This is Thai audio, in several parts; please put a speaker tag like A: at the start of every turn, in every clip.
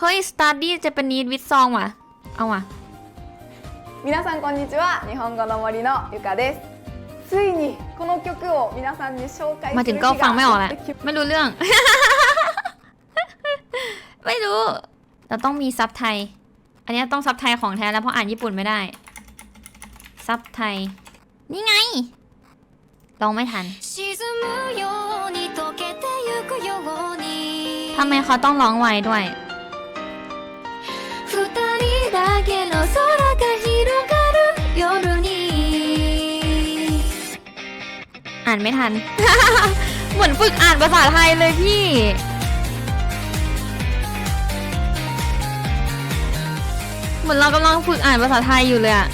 A: เฮ้ย study Japanese with song ว่ะ เอาว่ะ
B: 皆さんこんにちは日本語の森のゆかですついにこの曲を皆さんに紹介
A: มา
B: す
A: ถึ
B: る
A: ง
B: 日
A: ก็ฟังไม่ออก
B: が
A: แล้
B: や
A: ว
B: ってき
A: ไม่รู้เรื่อง ไม่รู้ เราต้องมีซับไทย อันนี้ต้องซับไทยของแท้แล้วเพราะอ่านญี่ปุ่นไม่ได้ ซับไทย นี่ไง ลองไม่ทัน
C: 沈むように溶けてゆくように
A: ทำไมเขาต้องร้องไวด้วย อ่านไม่ทัน เหมือนฝึกอ่านภาษาไทยเลยพี่ เหมือนเรากำลังฝึกอ่านภาษาไทยอยู่เลยอะ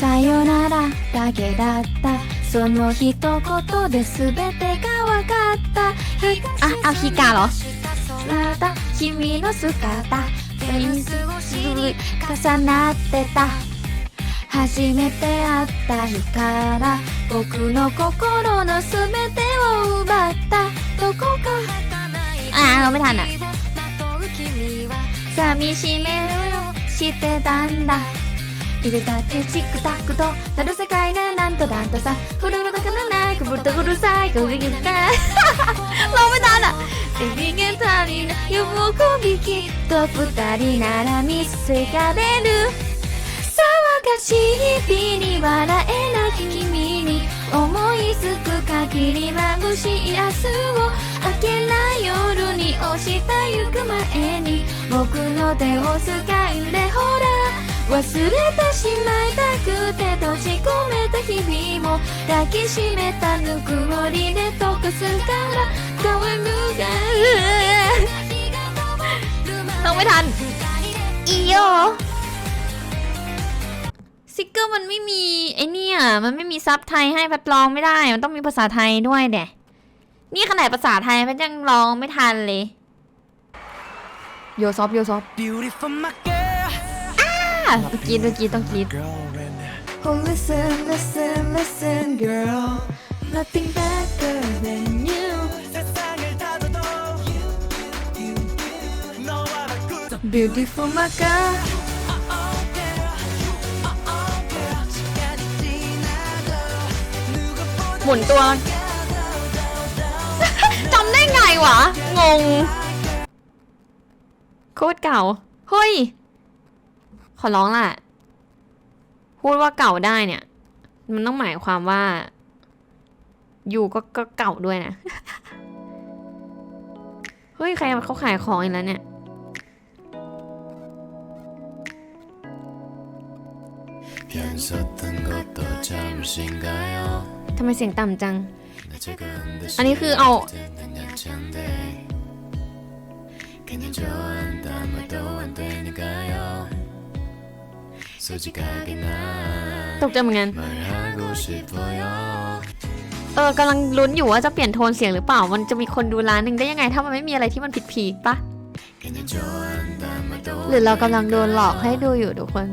C: さよならだけだったその一言で全てが分かった
A: ああヒカロ
C: 空だ君の姿フェイスに重なってた 初めて会った日から僕の心の全てを奪ったどこか
A: อ่านเราไม่ทันอะ
C: 寂しめをしてたんだ入れたってチクタクとなる世界ねなんとなんとさフルルだからないくぶるとうるさいくびきか
A: เราไม่ทันอะ
C: エビゲタリな喜びきっと二人なら見せられる騒が しい日に笑えなき君に思いつく限り眩しい明日を明けない夜に押した行く前に僕の手を掴んでほら忘れてしまいたくて閉じ込めた日々も抱きしめたぬくもりで溶かすから遠い向か
A: เราไม่ทัน อีโย สติกเกอร์มันไม่มีไอเนี่ยมันไม่มีซับไทยให้พัดลองไม่ได้ มันต้องมีภาษาไทยด้วยเดะนี่ขนาดภาษาไทยพัดยังร้องไม่ทันเลย โยซอฟโยซอฟอ้าต้องกรีดต้องกรีดต้องกรีด
C: listen listen listen girl nothing better than you beautiful my girl
A: หมุนตัว จำได้ไงวะ งง โคตรเก่า เฮ้ย ขอร้องล่ะ พูดว่าเก่าได้เนี่ย มันต้องหมายความว่า อยู่ก็ก็เก่าด้วยนะ เฮ้ย ใครเขาขายของอีกแล้วเนี่ย
D: 颜色能够多加入新概要。
A: ทำไมเสียงต่ำจัง
D: อันนี้คือเอา
A: ตกใจเหมือนกัน เออกำลังลุ้นอยู่ว่าจะเปลี่ยนโทนเสียงหรือเปล่า มันจะมีคนดูร้านหนึ่งได้ยังไง ถ้ามันไม่มีอะไรที่มันผิดผีปะหรือเรากำลังโดนหลอกให้ดูอยู่ทุกคน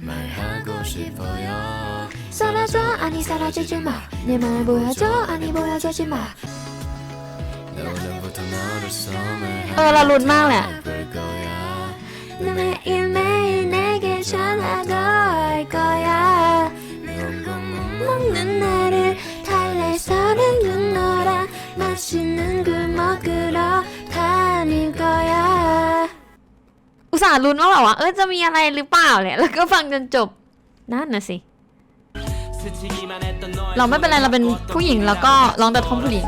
D: 말하고 싶어요
C: 사라져 아니 사라지지 마 내 말 보여줘 아니 보여주지 마
D: 나 오늘부터 너를 썸을
A: เออเราลุ้นมากเลยอะ
D: 볼 거야
C: 너 매일매일 내게 전화도 할 거야 먹는 나를 달래서는 눈놀아 맛있는 굴 먹으러 다닐 거야
A: อุ ตส่าห์ลุ้นว่าแบบว่าเออจะมีอะไรหรือเปล่าแหละแล้วก็ฟังจนจบนั่นน่ะสิ เราไม่เป็นไรเราเป็นผู้หญิงแล้วก็ร้องแต่ท่อนผู้หญิง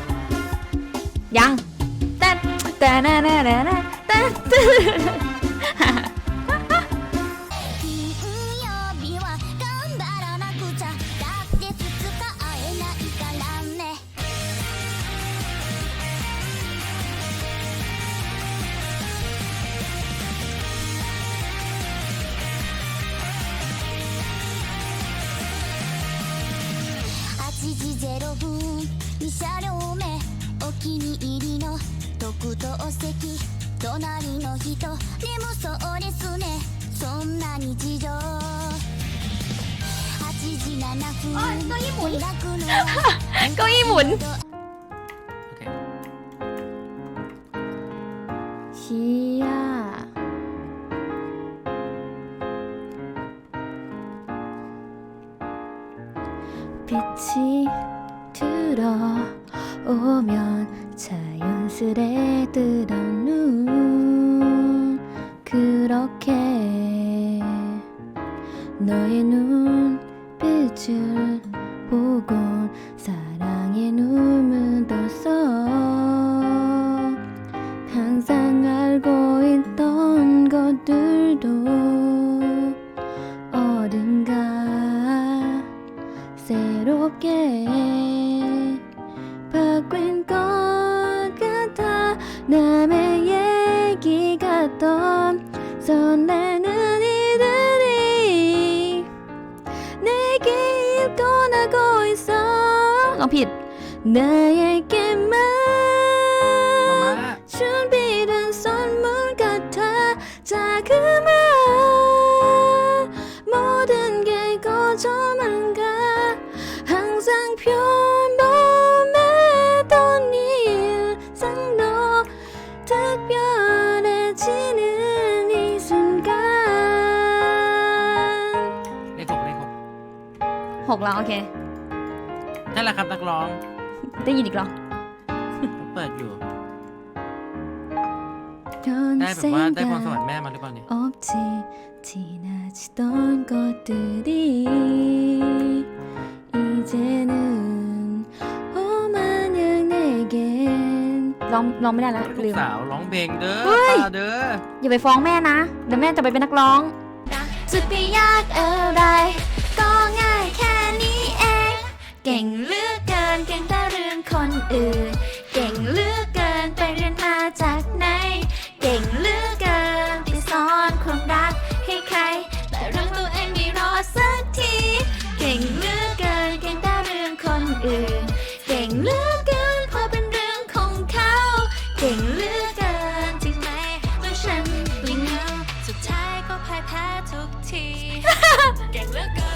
A: 0分2車両目お気に入りの特等席隣の人眠そうですねそんな日常8時7分開くのは
C: เก้าอี้หมุน
E: โอเค
C: เชีย빛이 들어오면 자연스레 뜨던 눈 그렇게 너의 눈빛을 보곤 사랑의 눈물 떴어 남의 얘기 같던 설레는 이들이 내게 일떠나고 있어. 어, 빛. 나에
E: ก
C: แล้วโอเค
E: นั่นแหละครับนักร้อง
C: ได้ยินอีกเหรอ
E: เปิดอยู่ ได้แบบว่าได้พรสวรรค์แม่มาหรือเปล่าเนี่ย
C: 없지 지나치던 것들이 이제는 오마냥 내겐 ร้องร้องไม่ได้แล้ว
E: ลู
C: ลื
E: ก
C: ม
E: สาวร้องเพลงเด้อ
C: เฮ้ย
E: ตาเด้อ
C: อย่าไปฟ้องแม่นะ เดี๋ยวแม่จะไปเป็นนักร้อง
A: จะไปยากอะไร เก่งเหลือกเกินเก่งแต่เรื่องคนอื่น เก่งเหลือกเกินไปเรียนมาจากไหน เก่งเหลือกเกินไปสอนความรักให้ใคร แต่เรื่องตัวเองไม่รอสักที เก่งเหลือกเกินเก่งแต่เรื่องคนอื่น เก่งเหลือกเกินพอเป็นเรื่องของเขา เก่งเหลือกเกินที่ไม่เมื่อฉันไม่เหงาสุดท้ายก็พ่ายแพ้ทุกที เก่งเหลือกเกิ